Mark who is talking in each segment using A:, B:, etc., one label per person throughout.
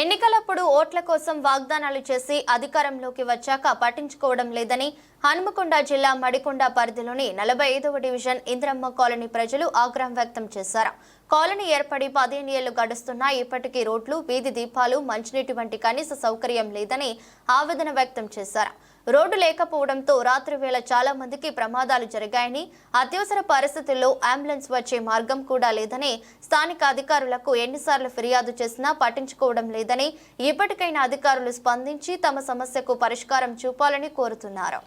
A: ఎన్నికలప్పుడు ఓట్ల కోసం వాగ్దానాలు చేసి అధికారంలోకి వచ్చాక పట్టించుకోవడం లేదని హనుమకొండ జిల్లా మడికొండ పరిధిలోని నలభై ఐదవ డివిజన్ ఇంద్రమ్మ కాలనీ ప్రజలు ఆగ్రహం వ్యక్తం చేశారు. కాలనీ ఏర్పడి పదిహేను ఏళ్ళు గడుస్తున్నా ఇప్పటికీ రోడ్లు వీధి దీపాలు మంచినీటి వంటి కనీస సౌకర్యం లేదని ఆవేదన వ్యక్తం చేశారు. రోడ్డు లేకపోవడంతో రాత్రి వేళ చాలా మందికి ప్రమాదాలు జరిగాయని అత్యవసర పరిస్థితుల్లో అంబులెన్స్ వచ్చే మార్గం కూడా లేదని స్థానిక అధికారులకు ఎన్నిసార్లు ఫిర్యాదు చేసినా పట్టించుకోవడం లేదని ఇప్పటికైనా అధికారులు స్పందించి తమ సమస్యకు పరిష్కారం చూపాలని కోరుతున్నారు.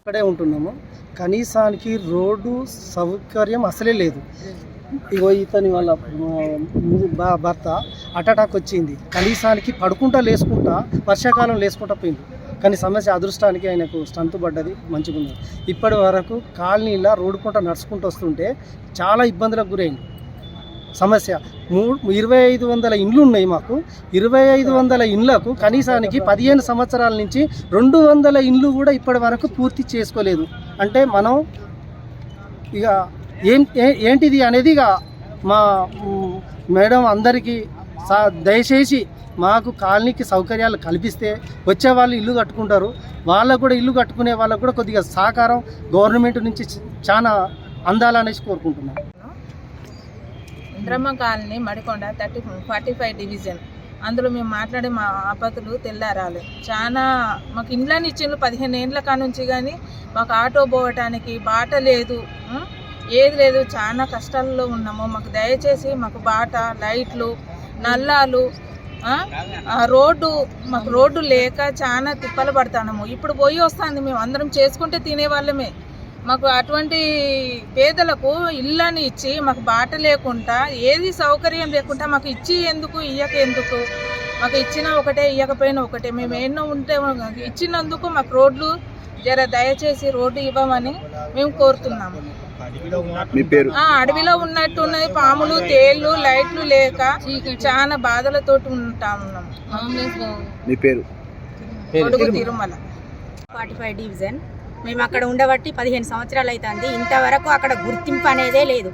B: ఇక్కడే ఉంటున్నాము. కనీసానికి రోడ్డు సౌకర్యం అసలే లేదు. ఇగో ఇతని వాళ్ళ భర్త అటాక్ వచ్చింది. కనీసానికి పడుకుంటా లేసుకుంటా వర్షాకాలం లేసుకుంటా పోయింది. కానీ సమస్య అదృష్టానికి ఆయనకు స్టంతు పడ్డది మంచిగా ఉంది. ఇప్పటి వరకు కాలనీలో రోడ్డు పూట నడుచుకుంటూ వస్తుంటే చాలా ఇబ్బందులకు గురైంది. సమస్య. మూ ఇరవై ఐదు వందల ఇండ్లు ఉన్నాయి మాకు. ఇరవై ఐదు వందల ఇండ్లకు కనీసానికి పదిహేను సంవత్సరాల నుంచి రెండు వందల ఇండ్లు కూడా ఇప్పటి వరకు పూర్తి చేసుకోలేదు. అంటే మనం ఇక ఏం ఏంటిది అనేది ఇక మా మేడం అందరికీ దయచేసి మాకు కాలనీకి సౌకర్యాలు కల్పిస్తే వచ్చే వాళ్ళు ఇల్లు కట్టుకుంటారు. వాళ్ళకు కూడా ఇల్లు కట్టుకునే వాళ్ళకు కూడా కొద్దిగా సహకారం గవర్నమెంట్ నుంచి చాలా అందాలనేసి కోరుకుంటున్నాం.
C: Indiramma colony Madikonda thirty forty five division. అందులో మేము మాట్లాడే మా ఆపతులు తెల్లారాలు. చాలా మాకు ఇండ్లని ఇచ్చిండ్రు పదిహేను ఏండ్ల కానుంచి కానీ మాకు ఆటో పోవటానికి బాట లేదు. ఏది లేదు. చాలా కష్టాల్లో ఉన్నాము. మాకు దయచేసి మాకు బాట లైట్లు నల్లాలు రోడ్డు మాకు రోడ్డు లేక చాలా తిప్పలు పడతాము ఇప్పుడు పోయి వస్తుంది మేము. అందరం చేసుకుంటే తినే వాళ్ళమే మాకు అటువంటి పేదలకు ఇళ్ళని ఇచ్చి మాకు బాట లేకుండా ఏది సౌకర్యం లేకుండా మాకు ఇచ్చి ఎందుకు ఇయ్యక ఎందుకు? మాకు ఇచ్చిన ఒకటే ఇయ్యకపోయినా ఒకటే. మేము ఎన్నో ఉంటే ఇచ్చినందుకు మాకు రోడ్లు జర దయచేసి రోడ్డు ఇవ్వమని మేము కోరుతున్నాము. అడవిలో ఉన్నట్టున్నది పాములు తేళ్ళు లైట్లు లేక చాలా బాధలతోటి ఉంటాము
D: మీ పేరు?
C: తిరుమల.
E: ఫార్టీ ఫైవ్ డివిజన్ మేము అక్కడ ఉండబట్టి పదిహేను సంవత్సరాలు అవుతుంది ఇంతవరకు అక్కడ గుర్తింపు అనేదే లేదు.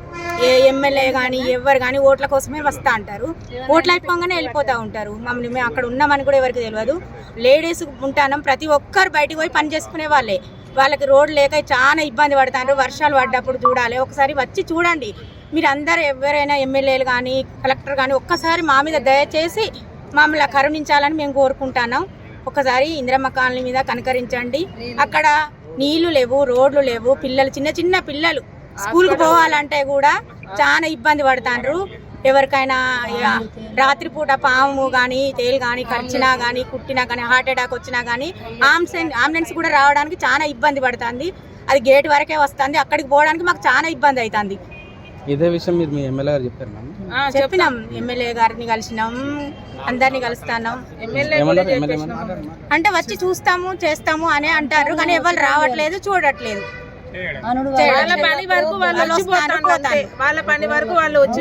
E: ఏ ఎమ్మెల్యే కానీ ఎవరు కానీ ఓట్ల కోసమే వస్తా అంటారు. ఓట్లు అయిపోగానే వెళ్ళిపోతూ ఉంటారు. మమ్మల్ని మేము అక్కడ ఉన్నామని కూడా ఎవరికి తెలియదు. లేడీస్ ఉంటానం ప్రతి ఒక్కరు బయటికి పోయి పని చేసుకునే వాళ్ళే. వాళ్ళకి రోడ్ లేక చాలా ఇబ్బంది పడతారు. వర్షాలు పడ్డప్పుడు చూడాలి. ఒకసారి వచ్చి చూడండి. మీరు అందరు ఎవరైనా ఎమ్మెల్యేలు కానీ కలెక్టర్ కానీ ఒక్కసారి మా మీద దయచేసి మమ్మల్ని కరుణించాలని మేము కోరుకుంటున్నాం. ఒకసారి ఇందిరమ్మ కాలనీ మీద కనకరించండి. అక్కడ నీళ్ళు లేవు రోడ్లు లేవు. పిల్లలు చిన్న చిన్న పిల్లలు స్కూల్కి పోవాలంటే కూడా చాలా ఇబ్బంది పడతాండ్రు. ఎవరికైనా ఇక రాత్రిపూట పాము కానీ తేలు కానీ కరిచినా కానీ కుట్టినా కానీ హార్ట్ అటాక్ వచ్చినా కానీ ఆంబులెన్స్ అంబులెన్స్ కూడా రావడానికి చాలా ఇబ్బంది పడుతుంది. అది గేట్ వరకే వస్తుంది. అక్కడికి పోవడానికి మాకు చాలా ఇబ్బంది అవుతుంది
F: ఇదే విషయం మీరు మీ ఎమ్మెల్యే గారు చెప్పారు
E: చెప్పినాం. ఎమ్మెల్యే గారిని కలిసినాం. అందరిని కలుస్తాను
C: చెప్పేసినాము.
E: అంటే వచ్చి చూస్తాము చేస్తాము అని అంటారు. కానీ ఎవరు రావట్లేదు చూడట్లేదు.
C: వాళ్ళ పని వరకు వాళ్ళు. వాళ్ళ పని వరకు వాళ్ళు వచ్చి